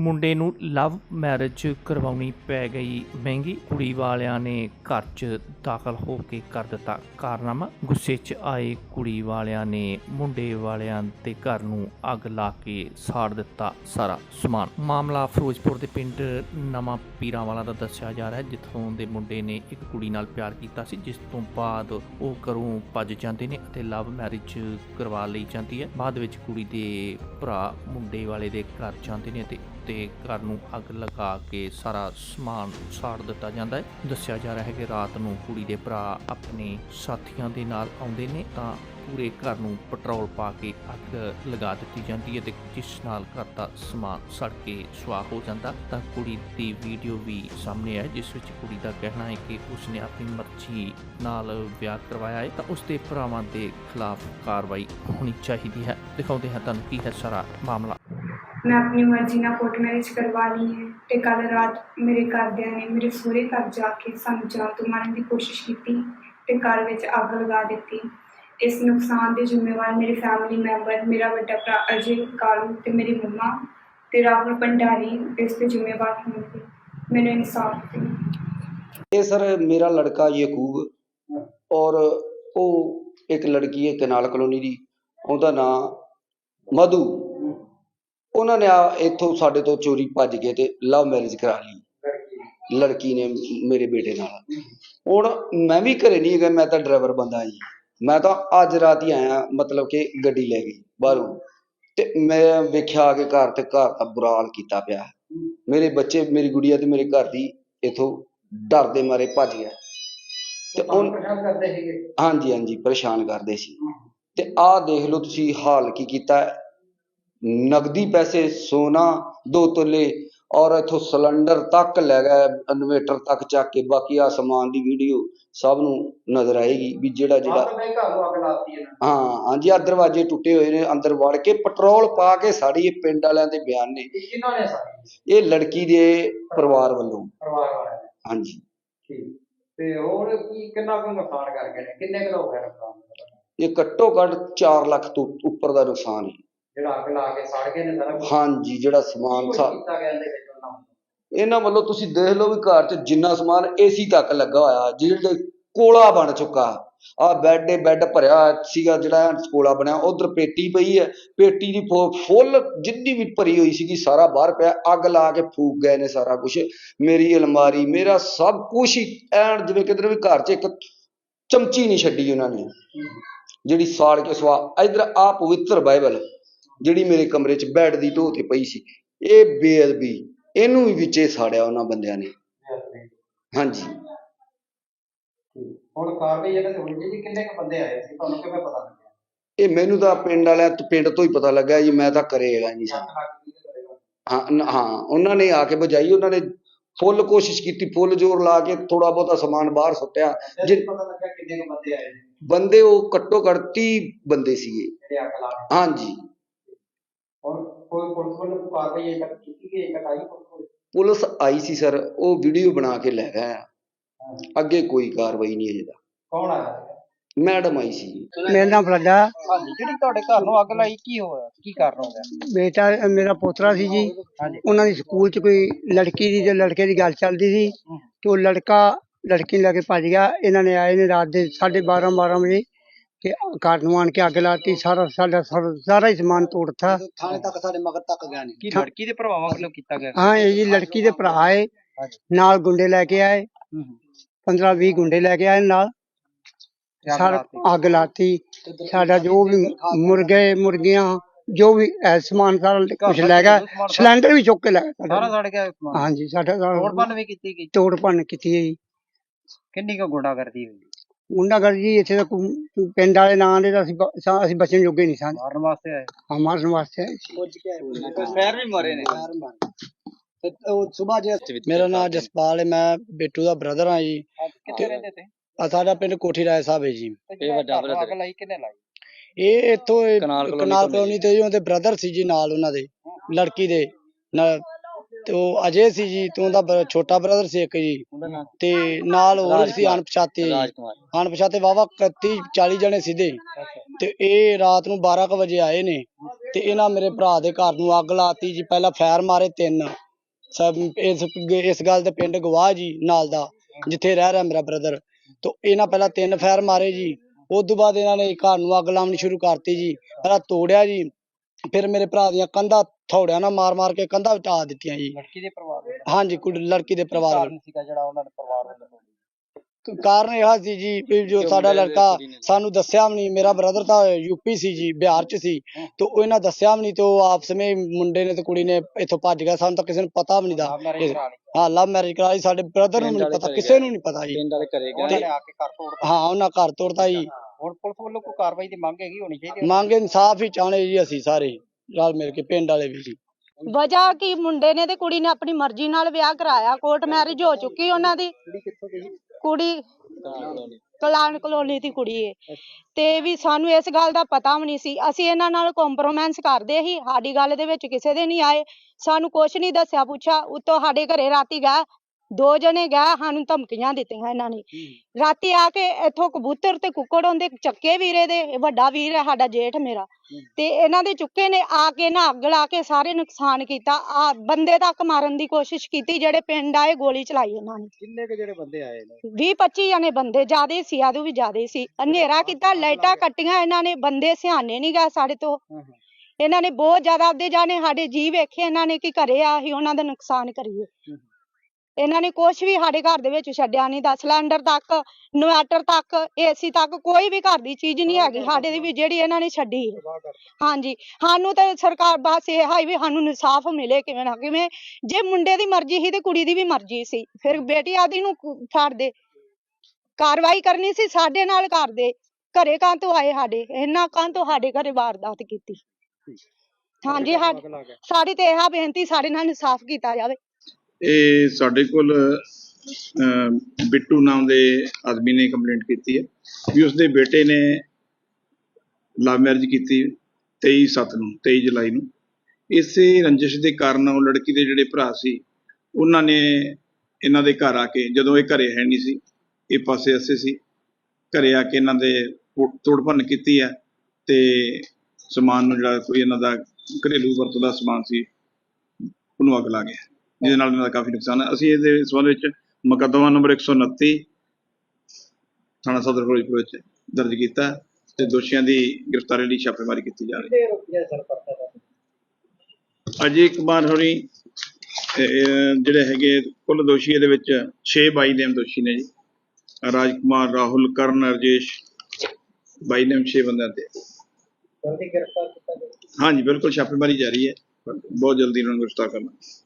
ਮੁੰਡੇ ਨੂੰ love marriage ਕਰਵਾਉਣੀ ਪੈ ਗਈ। ਮਹਿੰਗੀ ਕੁੜੀ ਵਾਲਿਆਂ ਨੇ ਘਰ 'ਚ ਦਾਖਲ ਹੋ ਕੇ ਕਰ ਦਿੱਤਾ ਕਾਰਨਾਮਾ। ਗੁੱਸੇ 'ਚ ਆਏ ਕੁੜੀ ਵਾਲਿਆਂ ਨੇ ਮੁੰਡੇ ਵਾਲਿਆਂ ਦੇ ਘਰ ਨੂੰ ਅੱਗ ਲਾ ਕੇ ਸਾੜ ਦਿੱਤਾ ਸਾਰਾ ਸਮਾਨ। ਮਾਮਲਾ ਫਿਰੋਜ਼ਪੁਰ ਦੇ ਪਿੰਡ ਨਵਾਂ ਪੀਰਾਂ ਵਾਲਾ ਦਾ ਦੱਸਿਆ ਜਾ ਰਿਹਾ ਹੈ, ਜਿੱਥੋਂ ਦੇ ਮੁੰਡੇ ਨੇ ਇੱਕ ਕੁੜੀ ਨਾਲ ਪਿਆਰ ਕੀਤਾ ਸੀ, ਜਿਸ ਤੋਂ ਬਾਅਦ ਉਹ ਘਰੋਂ ਭੱਜ ਜਾਂਦੇ ਨੇ ਅਤੇ ਲਵ ਮੈਰਿਜ ਕਰਵਾ ਲਈ ਜਾਂਦੀ ਹੈ। ਬਾਅਦ ਵਿੱਚ ਕੁੜੀ ਦੇ ਭਰਾ ਮੁੰਡੇ ਵਾਲੇ ਦੇ ਘਰ ਜਾਂਦੇ ਨੇ ਤੇ ਤੇ ਘਰ ਨੂੰ ਅੱਗ ਲਗਾ ਕੇ ਸਾਰਾ ਸਮਾਨ ਸਾੜ ਦਿੱਤਾ ਜਾਂਦਾ ਹੈ। ਦੱਸਿਆ ਜਾ ਰਿਹਾ ਹੈ ਕਿ ਰਾਤ ਨੂੰ ਕੁੜੀ ਦੇ ਭਰਾ ਆਪਣੇ ਸਾਥੀਆਂ ਦੇ ਨਾਲ ਆਉਂਦੇ ਨੇ ਤਾਂ ਪੂਰੇ ਘਰ ਨੂੰ ਪੈਟਰੋਲ ਪਾ ਕੇ ਅੱਗ ਲਗਾ ਦਿੱਤੀ ਜਾਂਦੀ ਹੈ ਤੇ ਜਿਸ ਨਾਲ ਘਰ ਦਾ ਸਮਾਨ ਸੜ ਕੇ ਸੁਆਹ ਹੋ ਜਾਂਦਾ ਤਾਂ ਕੁੜੀ ਦੀ ਵੀਡੀਓ ਵੀ ਸਾਹਮਣੇ ਆਈ, ਜਿਸ ਵਿੱਚ ਕੁੜੀ ਦਾ ਕਹਿਣਾ ਹੈ ਕਿ ਉਸਨੇ ਆਪਣੀ ਮਰਜ਼ੀ ਨਾਲ ਵਿਆਹ ਕਰਵਾਇਆ ਹੈ ਤਾਂ ਉਸ ਦੇ ਭਰਾਵਾਂ ਦੇ ਖਿਲਾਫ ਕਾਰਵਾਈ ਹੋਣੀ ਚਾਹੀਦੀ ਹੈ। ਦਿਖਾਉਂਦੇ ਹਾਂ ਤੁਹਾਨੂੰ ਕੀ ਹੈ ਸਾਰਾ ਮਾਮਲਾ। ਮੈਂ ਆਪਣੀ ਮਰਜ਼ੀ ਨਾਲ ਕੋਰਟ ਮੈਰਿਜ ਕਰਵਾ ਲਈ ਹੈ ਤੇ ਕੱਲ ਰਾਤ ਮੇਰੇ ਘਰਦਿਆਂ ਨੇ ਮੇਰੇ ਸਹੁਰੇ ਘਰ ਜਾ ਕੇ ਸਾਨੂੰ ਤੋਂ ਮਾਰਨ ਦੀ ਕੋਸ਼ਿਸ਼ ਕੀਤੀ ਤੇ ਘਰ ਵਿੱਚ ਅੱਗ ਲਗਾ ਦਿੱਤੀ। ਇਸ ਨੁਕਸਾਨ ਦੇ ਜ਼ਿੰਮੇਵਾਰ ਮੇਰੇ ਫੈਮਿਲੀ ਮੈਂਬਰ ਮੇਰਾ ਵੱਡਾ ਭਰਾ ਅਜੇ ਕਾਲੂ ਤੇ ਮੇਰੀ ਮੰਮਾ ਤੇ ਰਾਹੁਲ ਭੰਡਾਰੀ ਇਸ ਤੇ ਜ਼ਿੰਮੇਵਾਰ ਹੋਣਗੇ। ਮੈਨੂੰ ਇਨਸਾਫ ਦੇ ਇਹ ਸਰ ਮੇਰਾ ਲੜਕਾ ਯਕੂਬ ਔਰ ਉਹ ਇੱਕ ਲੜਕੀ ਹੈ, ਕਨਾਲ ਕਲੋਨੀ ਦੀ। ਉਹਦਾ ਨਾਂ ਮਧੂ। ਉਹਨਾਂ ਨੇ ਆ ਇੱਥੋਂ ਸਾਡੇ ਤੋਂ ਚੋਰੀ ਭੱਜ ਕੇ ਤੇ ਲਵ ਮੈਰਿਜ ਕਰਾ ਲਈ। ਲੜਕੀ ਨੇ ਮੇਰੇ ਬੇਟੇ ਨਾਲ। ਹੁਣ ਮੈਂ ਵੀ ਘਰੇ ਨਹੀਂ ਹੈਗਾ ਮੈਂ ਤਾਂ ਡਰਾਈਵਰ ਬੰਦਾ ਜੀ। ਮੈਂ ਤਾਂ ਅੱਜ ਰਾਤ ਹੀ ਆਇਆ ਮਤਲਬ ਕਿ ਗੱਡੀ ਲੈ ਗਈ ਬਾਹਰੋਂ। ਤੇ ਮੈਂ ਵੇਖਿਆ ਆ ਕੇ ਘਰ ਤੇ ਘਰ ਦਾ ਬੁਰਾ ਹਾਲ ਕੀਤਾ ਪਿਆ। ਮੇਰੇ ਬੱਚੇ ਮੇਰੀ ਗੁੜੀਆ ਤੇ ਮੇਰੇ ਘਰ ਦੀ ਇਥੋਂ ਡਰ ਦੇ ਮਾਰੇ ਭੱਜ ਗਿਆ। ਤੇ ਉਹ ਹਾਂਜੀ ਹਾਂਜੀ ਪਰੇਸ਼ਾਨ ਕਰਦੇ ਸੀ। ਤੇ ਆਹ ਦੇਖ ਲਓ ਤੁਸੀਂ ਹਾਲ ਕੀ ਕੀਤਾ। ਨਗਦੀ ਪੈਸੇ ਸੋਨਾ ਦੋ ਤੋਲੇ ਔਰ ਇਥੋਂ ਸਿਲੰਡਰ ਤੱਕ ਲੈ ਗਏ ਇਨਵੇਟਰ ਤੱਕ ਚੱਕ ਕੇ ਬਾਕੀ ਆ ਸਮਾਨ ਦੀ ਵੀਡੀਓ ਸਭ ਨੂੰ ਨਜ਼ਰ ਆਏਗੀ ਵੀ ਜਿਹੜਾ ਜਿਹੜਾ ਆਪ ਮੈਂ ਘਰ ਨੂੰ ਅੱਗ ਲਾਤੀ ਇਹਨਾਂ ਨੇ। ਹਾਂ ਹਾਂਜੀ ਆ ਦਰਵਾਜ਼ੇ ਟੁੱਟੇ ਹੋਏ ਨੇ ਅੰਦਰ ਵੜ ਕੇ ਪੈਟਰੋਲ ਪਾ ਕੇ ਸਾੜੀ ਇਹ ਪਿੰਡ ਵਾਲਿਆਂ ਦੇ ਬਿਆਨ ਨੇ। ਇਹ ਕਿਹਨਾਂ ਨੇ ਸਾਰੀ ਇਹ ਲੜਕੀ ਦੇ ਪਰਿਵਾਰ ਵੱਲੋਂ। ਪਰਿਵਾਰ ਵਾਲਿਆਂ ਨੇ ਹਾਂਜੀ। ਠੀਕ। ਤੇ ਹੋਰ ਕੀ ਕਿੰਨਾ ਕੁ ਨੁਕਸਾਨ ਕਰ ਗਏ ਨੇ? ਕਿੰਨੇ ਕੁ ਦਾ ਹੋ ਨੁਕਸਾਨ ਇਹ ਘੱਟੋ ਘੱਟ 4 ਲੱਖ ਤੋਂ ਉੱਪਰ ਦਾ ਨੁਕਸਾਨ ਹੈ। ਜਿਹੜਾ ਅੱਗ ਲਾ ਕੇ ਸੜ ਗਏ ਨੇ ਸਾਰਾ ਕੁਛ? ਹਾਂਜੀ ਜਿਹੜਾ ਸਮਾਨ ਸਾ ਕੀਤਾ ਗਿਆ ਇਹਦੇ ਵਿੱਚ ਉਹਨਾਂ ਵੱਲੋਂ? ਇਹਨਾਂ ਵੱਲੋਂ ਤੁਸੀਂ ਦੇਖ ਲਓ ਵੀ ਘਰ 'ਚ ਜਿੰਨਾ ਸਮਾਨ ਏਸੀ ਤੱਕ ਲੱਗਾ ਹੋਇਆ ਜਿਹੜੇ ਕੋਲਾ ਬਣ ਚੁੱਕਾ। ਆ ਬੈੱਡ ਏ ਬੈੱਡ ਭਰਿਆ ਸੀਗਾ ਜਿਹੜਾ ਕੋਲਾ ਬਣਿਆ ਉਧਰ ਪੇਟੀ ਪਈ ਹੈ ਪੇਟੀ ਦੀ ਫੁੱਲ ਜਿੰਨੀ ਵੀ ਭਰੀ ਹੋਈ ਸੀਗੀ ਸਾਰਾ ਬਾਹਰ ਪਿਆ। ਅੱਗ ਲਾ ਕੇ ਫੂਕ ਗਏ ਨੇ ਸਾਰਾ ਕੁਝ ਮੇਰੀ ਅਲਮਾਰੀ ਮੇਰਾ ਸਭ ਕੁਝ ਹੀ ਐਨ ਜਿਵੇਂ ਕਿਤੇ ਵੀ ਘਰ 'ਚ ਇੱਕ ਚਮਚੀ ਨਹੀਂ ਛੱਡੀ ਉਹਨਾਂ ਨੇ। ਜਿਹੜੀ ਸਾੜ ਕੇ ਸਵਾ ਇਧਰ ਆ ਪਵਿੱਤਰ ਬਾਈਬਲ। ਜਿਹੜੀ ਮੇਰੇ ਕਮਰੇ 'ਚ ਬੈੱਡ ਦੀ ਢੋਹ ਤੇ ਪਈ ਸੀ ਇਹ ਬੇਅਦਬੀ ਇਹਨੂੰ ਵੀ ਵਿੱਚੇ ਸਾੜਿਆ ਉਹਨਾਂ ਬੰਦਿਆਂ ਨੇ। ਹਾਂਜੀ। ਠੀਕ। ਹੁਣ ਕਾਰਵਾਈ ਇਹਨਾਂ ਤੇ ਹੋਣੀ ਚਾਹੀਦੀ ਕਿੰਨੇ ਕੁ ਬੰਦੇ ਆਏ ਸੀ ਤੁਹਾਨੂੰ ਕਿਵੇਂ ਪਤਾ ਲੱਗਿਆ? ਇਹ ਮੈਨੂੰ ਤਾਂ ਪਿੰਡ ਵਾਲਿਆਂ ਤੋਂ ਪਿੰਡ ਤੋਂ ਹੀ ਪਤਾ ਲੱਗਾ ਜੀ ਮੈਂ ਤਾਂ ਘਰੇ ਹੈਗਾ ਨਹੀਂ ਸੀ ਅੱਗ ਲੱਗ ਗਈ ਤੇ ਕਰੇਗਾ ਹਾਂ ਹਾਂ ਉਹਨਾਂ ਨੇ ਆ ਕੇ ਬੁਝਾਈ ਉਹਨਾਂ ਨੇ ਫੁੱਲ ਕੋਸ਼ਿਸ਼ ਕੀਤੀ ਫੁੱਲ ਜ਼ੋਰ ਲਾ ਕੇ ਥੋੜਾ ਬਹੁਤਾ ਸਮਾਨ ਬਾਹਰ ਸੁੱਟਿਆ। ਜੇ ਜੇ ਪਤਾ ਲੱਗਾ ਕਿੰਨੇ ਕੁ ਬੰਦੇ ਆਏ ਬੰਦੇ ਉਹ ਘੱਟੋ ਘੱਟ 30 ਬੰਦੇ ਸੀਗੇ। ਹਾਂਜੀ। ਪੁਲਿਸ ਆਈ ਪੁਲਿਸ ਸੀ ਸਰ ਉਹ ਵੀਡੀਓ ਬਣਾ ਕੇ ਲੈ ਗਏ ਆ। ਹਾਂ। ਅੱਗੇ ਕੋਈ ਕਾਰਵਾਈ ਨਹੀਂ ਅਜੇ ਤੱਕ। ਕੌਣ ਆਇਆ? ਮੈਡਮ ਆਈ ਸੀ ਜੀ। ਮੇਰਾ ਨਾਮ ਹਾਂਜੀ ਜਿਹੜੀ ਤੁਹਾਡੇ ਘਰ ਨੂੰ ਅੱਗ ਲਾਈ ਕੀ ਹੋਇਆ? ਕੀ ਕਾਰਨ ਹੋ ਗਿਆ? ਬੇਟਾ ਮੇਰਾ ਪੋਤਰਾ ਸੀ ਜੀ। ਉਹਨਾਂ ਦੀ ਸਕੂਲ 'ਚ ਕੋਈ ਲੜਕੀ ਦੀ ਤੇ ਲੜਕੇ ਦੀ ਗੱਲ ਚੱਲਦੀ ਸੀ। ਤੇ ਉਹ ਲੜਕਾ ਲੜਕੀ ਨੂੰ ਲੈ ਕੇ ਭੱਜ ਗਿਆ। ਇਹਨਾਂ ਨੇ ਆਏ ਨੇ ਰਾਤ ਦੇ 12:30 12 ਵਜੇ। ਤੇ ਘਰ ਨੂੰ ਆਣ ਕੇ ਅੱਗ ਲਾਤੀ ਸਾਰਾ ਸਾਡਾ ਸਾਰਾ ਸਾਰਾ ਹੀ ਸਮਾਨ ਤੋੜਤਾ। ਥਾਣੇ ਤੱਕ ਸਾਡੇ ਮਗਰ ਤੱਕ ਗਿਆ ਨਹੀਂ ਕੀ ਲੜਕੀ ਦੇ ਪ੍ਰਭਾਵਾਂ ਵੱਲੋਂ ਕੀਤਾ ਗਿਆ? ਹਾਂ ਇਹ ਜੀ ਲੜਕੀ ਦੇ ਭਰਾ ਆਏ ਨਾਲ ਗੁੰਡੇ ਲੈ ਕੇ ਆਏ 15 20 ਗੁੰਡੇ ਲੈ ਕੇ ਆਏ ਨਾਲ। ਸਾਰਾ ਅੱਗ ਲਾਤੀ। ਸਾਡਾ ਜੋ ਵੀ ਮੁਰਗੇ ਮੁਰਗੀਆਂ ਜੋ ਵੀ ਹੈ ਸਮਾਨ ਸਾਰਾ ਕੁਝ ਲੈ ਗਿਆ। ਸਿਲੰਡਰ ਵੀ ਚੁੱਕ ਕੇ ਲੈ ਗਿਆ। ਸਾਰਾ ਸਾਡਾ। ਸੜ ਗਿਆ। ਹਾਂਜੀ ਸਾਡਾ ਤੋੜ ਭੰਨ ਸਾਰਾ ਵੀ ਕੀਤੀ ਗਈ। ਤੋੜ ਭੰਨ ਕੀਤੀ ਹੈ ਜੀ। ਕਿੰਨੀ ਕੁ ਗੁੰਡਾ ਕਰਦੀ ਹੋਈ? ਗੁੰਡਾਗਰਦੀ ਜੀ ਇੱਥੇ ਤਾਂ ਕੋਈ ਪਿੰਡ ਵਾਲੇ ਨਾਂ ਦੇ ਤਾਂ ਅਸੀਂ ਬ- ਸਾ- ਅਸੀਂ ਬਚਣ ਜੋਗੇ ਨਹੀਂ ਸਾਂ ਮਾਰਨ ਵਾਸਤੇ ਆਏ। ਮਾਰਨ ਵਾਸਤੇ ਆਏ ਸੀ। ਵੀ ਮਰੇ ਨੇ ਮੇਰਾ ਨਾਮ ਜਸਪਾਲ ਹੈ ਮੈਂ ਬਿੱਟੂ ਦਾ ਬ੍ਰਦਰ ਹਾਂ ਜੀ। ਕਿੱਥੇ ਰਹਿੰਦੇ ਤੇ ਆ ਸਾਡਾ ਪਿੰਡ ਕੋਠੀ ਰਾਏ ਸਾਹਿਬ ਹੈ ਜੀ। ਇਹ ਵੱਡਾ ਬ੍ਰਦਰ ਅੱਗ ਲਾਈ ਕਿੰਨੇ ਲਾਈ ਇਹ ਇੱਥੋਂ ਇਹ ਕਨਾਲ ਕਲੋਨੀ ਕਨਾਲ ਤੋਂ ਕਲੋਨੀ ਤੇ ਜੀ ਉਹਦੇ ਬ੍ਰਦਰ ਸੀ ਜੀ ਨਾਲ ਉਹਨਾਂ ਦੇ ਲੜਕੀ ਦੇ ਨਾਲ ਤੇ ਉਹ ਅਜੇ ਸੀ ਜੀ ਤੇ ਉਹਦਾ ਬ- ਛੋਟਾ ਬ੍ਰਦਰ ਸੀ ਇੱਕ ਜੀ। ਤੇ ਨਾਲ ਹੋਰ ਸੀ ਅਣਪਛਾਤੇ ਜੀ। ਅਣਪਛਾਤੇ ਵਾਵਾ 31 40 ਜਣੇ ਸਿੱਧੇ ਤੇ ਇਹ ਰਾਤ ਨੂੰ 12 ਕੁ ਵਜੇ ਆਏ ਨੇ। ਤੇ ਇਹਨਾਂ ਮੇਰੇ ਭਰਾ ਦੇ ਘਰ ਨੂੰ ਅੱਗ ਲਾਤੀ ਜੀ। ਪਹਿਲਾਂ ਫਾਇਰ ਮਾਰੇ ਤਿੰਨ। ਸਭ ਇਸ ਇਸ ਗੱਲ ਦੇ ਪਿੰਡ ਗਵਾਹ ਜੀ ਨਾਲ ਦਾ ਜਿੱਥੇ ਰਹਿ ਰਿਹਾ ਮੇਰਾ ਬ੍ਰਦਰ ਤੋਂ ਇਹਨਾਂ ਪਹਿਲਾਂ ਤਿੰਨ ਫਾਇਰ ਮਾਰੇ ਜੀ। ਉਸ ਤੋਂ ਬਾਅਦ ਇਹਨਾਂ ਨੇ ਘਰ ਨੂੰ ਅੱਗ ਲਾਉਣੀ ਸ਼ੁਰੂ ਕਰਤੀ ਜੀ। ਪਹਿਲਾਂ ਤੋੜਿਆ ਜੀ। ਫਿਰ ਮੇਰੇ ਭਰਾ ਦੀਆਂ ਕੰਧਾਂ ਥੋੜਿਆਂ ਨਾਲ ਮਾਰ ਮਾਰ ਕੇ ਕੰਧਾਂ ਢਾਹ ਦਿੱਤੀਆਂ ਜੀ। ਲੜਕੀ ਦੇ ਪਰਿਵਾਰ ਦਾ ਹਾਂਜੀ ਕੁੜੀ ਲੜਕੀ ਦੇ ਪਰਿਵਾਰ ਵੱਲ ਕਾਰਨ ਸੀਗਾ ਜਿਹੜਾ ਉਹਨਾਂ ਦੇ ਪਰਿਵਾਰ ਵੱਲੋਂ ਕਾਰਨ ਇਹ ਸੀ ਜੀ ਵੀ ਜੋ ਸਾਡਾ ਲੜਕਾ ਸਾਨੂੰ ਦੱਸਿਆ ਵੀ ਨਹੀਂ। ਮੇਰਾ ਬ੍ਰਦਰ ਤਾਂ ਯੂਪੀ ਸੀ ਜੀ ਬਿਹਾਰ ਚ ਸੀ। ਤੇ ਉਹ ਇਹਨਾਂ ਦੱਸਿਆ ਵੀ ਨਹੀਂ ਤੇ ਉਹ ਆਪਸ ਵਿੱਚ ਮੁੰਡੇ ਨੇ ਤੇ ਕੁੜੀ ਨੇ ਇੱਥੋਂ ਭੱਜ ਗਿਆ। ਸਾਨੂੰ ਤਾਂ ਕਿਸੇ ਨੂੰ ਪਤਾ ਵੀ ਨਹੀਂ ਦਾ। ਹਾਂ ਲਵ ਮੈਰਿਜ ਕਰਾਈ ਸਾਡੇ ਬ੍ਰਦਰ ਨੂੰ ਵੀ ਨਹੀਂ ਪਤਾ ਕਿਸੇ ਨੂੰ ਨਹੀਂ ਪਤਾ ਜੀ। ਪਿੰਡ ਵਾਲੇ ਘਰੇ ਗਏ। ਉਹਨਾਂ ਨੇ ਆ ਕੇ ਘਰ ਤੋੜਤਾ। ਹਾਂ ਉਹਨਾਂ ਘਰ ਤੋੜਤਾ ਜੀ। ਹੁਣ ਪੁਲਿਸ ਵੱਲੋਂ ਕੋਈ ਕਾਰਵਾਈ ਦੀ ਮੰਗ ਹੈਗੀ ਹੋਣੀ ਚਾਹੀਦੀ ਹੈ? ਮੰਗ ਇਨਸਾਫ ਹੀ ਚਾਹਣੇ ਜੀ ਅਸੀਂ ਸਾਰੇ ਰਲ ਮਿਲ ਕੇ ਪਿੰਡ ਵਾਲੇ ਵੀ ਜੀ। ਵਜ੍ਹਾ ਕਿ ਮੁੰਡੇ ਨੇ ਤੇ ਕੁੜੀ ਨੇ ਆਪਣੀ ਮਰਜ਼ੀ ਨਾਲ ਵਿਆਹ ਕਰਾਇਆ ਕੋਰਟ ਮੈਰਿਜ ਹੋ ਚੁੱਕੀ ਉਹਨਾਂ ਦੀ। ਕੁੜੀ ਕਿੱਥੋਂ ਦੀ ਸੀ ਕੁੜੀ ਕਲਾਨ ਕਲੋਨੀ। ਦੀ ਕੁੜੀ ਏ। ਤੇ ਵੀ ਸਾਨੂੰ ਇਸ ਗੱਲ ਦਾ ਪਤਾ ਵੀ ਨਹੀਂ ਸੀ। ਅਸੀਂ ਇਹਨਾਂ ਨਾਲ ਕੰਪਰੋਮਾਈਜ਼ ਕਰਦੇ ਸੀ। ਸਾਡੀ ਗੱਲ ਦੇ ਵਿੱਚ ਕਿਸੇ ਦੇ ਨਹੀਂ ਆਏ। ਸਾਨੂੰ ਕੁਛ ਨਹੀਂ ਦੱਸਿਆ ਪੁੱਛਿਆ। ਉੱਤੋਂ ਸਾਡੇ ਘਰੇ ਰਾਤੀ ਗਏ। ਦੋ ਜਣੇ ਗਏ ਸਾਨੂੰ ਧਮਕੀਆਂ ਦਿੱਤੀਆਂ ਇਹਨਾਂ ਨੇ। ਰਾਤੀ ਆ ਕੇ ਇੱਥੋਂ ਕਬੂਤਰ ਤੇ ਕੁੱਕੜ ਹੁੰਦੇ ਚੱਕੇ ਵੀਰੇ ਦੇ ਇਹ ਵੱਡਾ ਵੀਰ ਹੈ ਸਾਡਾ ਜੇਠ ਮੇਰਾ। ਤੇ ਇਹਨਾਂ ਦੇ ਚੁੱਕੇ ਨੇ ਆ ਕੇ ਨਾ ਅੱਗ ਲਾ ਕੇ ਸਾਰੇ ਨੁਕਸਾਨ ਕੀਤਾ। ਆ ਬੰਦੇ ਤੱਕ ਮਾਰਨ ਦੀ ਕੋਸ਼ਿਸ਼ ਕੀਤੀ ਜਿਹੜੇ ਪਿੰਡ ਆਏ ਗੋਲੀ ਚਲਾਈ ਇਹਨਾਂ ਨੇ। ਕਿੰਨੇ ਕੁ ਜਿਹੜੇ ਬੰਦੇ ਆਏ ਨੇ? 20 25 ਜਣੇ ਬੰਦੇ ਜਿਆਦੇ ਸੀ ਆਦੂ ਵੀ ਜਿਆਦੇ ਸੀ। ਹਨੇਰਾ ਕੀਤਾ ਲਾਈਟਾਂ ਕੱਟੀਆਂ ਇਹਨਾਂ ਨੇ ਬੰਦੇ ਸਿਆਣੇ ਨਹੀਂ ਗਏ ਸਾਡੇ ਤੋਂ। ਹਾਂ, ਹਾਂ। ਇਹਨਾਂ ਨੇ ਬਹੁਤ ਜ਼ਿਆਦਾ ਆਪਦੇ ਜਾਣੇ ਸਾਡੇ ਜੀ ਵੇਖੇ ਇਹਨਾਂ ਨੇ ਕਿ ਘਰੇ ਆ ਅਸੀਂ ਉਹਨਾਂ ਦਾ ਨੁਕਸਾਨ ਕਰੀਏ। ਇਹਨਾਂ ਨੇ ਕੁਛ ਵੀ ਸਾਡੇ ਘਰ ਦੇ ਵਿੱਚ ਛੱਡਿਆ ਨਹੀਂ ਦਾ ਸਿਲੰਡਰ ਤੱਕ ਇਨਵਰਟਰ ਤੱਕ ਏਸੀ ਤੱਕ ਕੋਈ ਵੀ ਘਰ ਦੀ ਚੀਜ਼ ਨਹੀਂ ਹੈਗੀ ਸਾਡੇ ਦੀ ਵੀ ਜਿਹੜੀ ਇਹਨਾਂ ਨੇ ਛੱਡੀ। ਹਾਂਜੀ ਸਾਨੂੰ ਤਾਂ ਸਰਕਾਰ ਬਸ ਇਹ ਹੈ ਵੀ ਸਾਨੂੰ ਇਨਸਾਫ ਮਿਲੇ ਕਿਵੇਂ ਨਾ ਕਿਵੇਂ ਜੇ ਮੁੰਡੇ ਦੀ ਮਰਜ਼ੀ ਸੀ ਤੇ ਕੁੜੀ ਦੀ ਵੀ ਮਰਜ਼ੀ ਸੀ ਫਿਰ ਬੇਟੀ ਆਦੀ ਨੂੰ ਛੱਡ ਦੇ। ਕਾਰਵਾਈ ਕਰਨੀ ਸੀ ਸਾਡੇ ਨਾਲ ਕਰਦੇ ਘਰੇ ਕਾਂ ਤੋਂ ਆਏ ਸਾਡੇ ਇਹਨਾਂ ਕਾਂ ਤੋਂ ਸਾਡੇ ਘਰੇ ਵਾਰਦਾਤ ਕੀਤੀ। ਹਾਂਜੀ ਸਾਡੀ ਤੇ ਇਹ ਬੇਨਤੀ ਸਾਡੇ ਨਾਲ ਇਨਸਾਫ ਕੀਤਾ ਜਾਵੇ। ਇਹ ਸਾਡੇ ਕੋਲ ਬਿੱਟੂ ਨਾਮ ਦੇ ਆਦਮੀ ਨੇ ਕੰਪਲੇਂਟ ਕੀਤੀ ਹੈ ਵੀ ਉਸਦੇ ਬੇਟੇ ਨੇ ਲਵ ਮੈਰਿਜ ਕੀਤੀ 23 ਸੱਤ ਨੂੰ 23 ਜੁਲਾਈ ਨੂੰ। ਇਸੇ ਰੰਜਿਸ਼ ਦੇ ਕਾਰਨ ਉਹ ਲੜਕੀ ਦੇ ਜਿਹੜੇ ਭਰਾ ਸੀ, ਉਹਨਾਂ ਨੇ ਇਹਨਾਂ ਦੇ ਘਰ ਆ ਕੇ, ਜਦੋਂ ਇਹ ਘਰੇ ਹੈ ਨਹੀਂ ਸੀ, ਇਹ ਪਾਸੇ ਅਸੇ ਸੀ, ਘਰੇ ਆ ਕੇ ਇਹਨਾਂ ਦੇ ਤੋੜ- ਤੋੜ ਭੰਨ ਕੀਤੀ ਹੈ ਤੇ ਸਮਾਨ ਨੂੰ ਜਿਹੜਾ ਕੋਈ ਇਹਨਾਂ ਦਾ ਘਰੇਲੂ ਵਰਤੋਂ ਦਾ ਸਮਾਨ ਸੀ, ਉਹਨੂੰ ਅੱਗ ਲਾ ਗਿਆ। ਜਿਹਦੇ ਨਾਲ ਇਹਨਾਂ ਦਾ ਕਾਫੀ ਨੁਕਸਾਨ ਹੈ। ਅਸੀਂ ਇਹਦੇ ਸੰਬੰਧ ਵਿੱਚ ਮੁਕੱਦਮਾ ਨੰਬਰ 129 ਥਾਣਾ ਸਦਰ ਫਿਰੋਜ਼ਪੁਰ ਵਿੱਚ ਦਰਜ ਕੀਤਾ ਹੈ ਤੇ ਦੋਸ਼ੀਆਂ ਦੀ ਗ੍ਰਿਫਤਾਰੀ ਲਈ ਛਾਪੇਮਾਰੀ ਕੀਤੀ ਜਾ ਰਹੀ ਹੈ। ਅਜੇ ਕੁਮਾਰ ਅਹ, ਜਿਹੜੇ ਹੈਗੇ ਕੁੱਲ ਦੋਸ਼ੀ ਇਹਦੇ ਵਿੱਚ 6 ਬਾਈ ਨੇਮ ਦੋਸ਼ੀ ਨੇ ਜੀ। ਰਾਜ ਕੁਮਾਰ ਰਾਹੁਲ ਕਰਨ ਰਜੇਸ਼ ਬਾਈ ਨੇਮ 6 ਬੰਦਿਆਂ ਤੇ। ਹਾਂਜੀ ਬਿਲਕੁਲ ਛਾਪੇਮਾਰੀ ਜਾਰੀ ਹੈ। ਬਹੁਤ ਜਲਦੀ ਇਹਨਾਂ ਨੂੰ ਗ੍ਰਿਫਤਾਰ ਕਰਨਾ।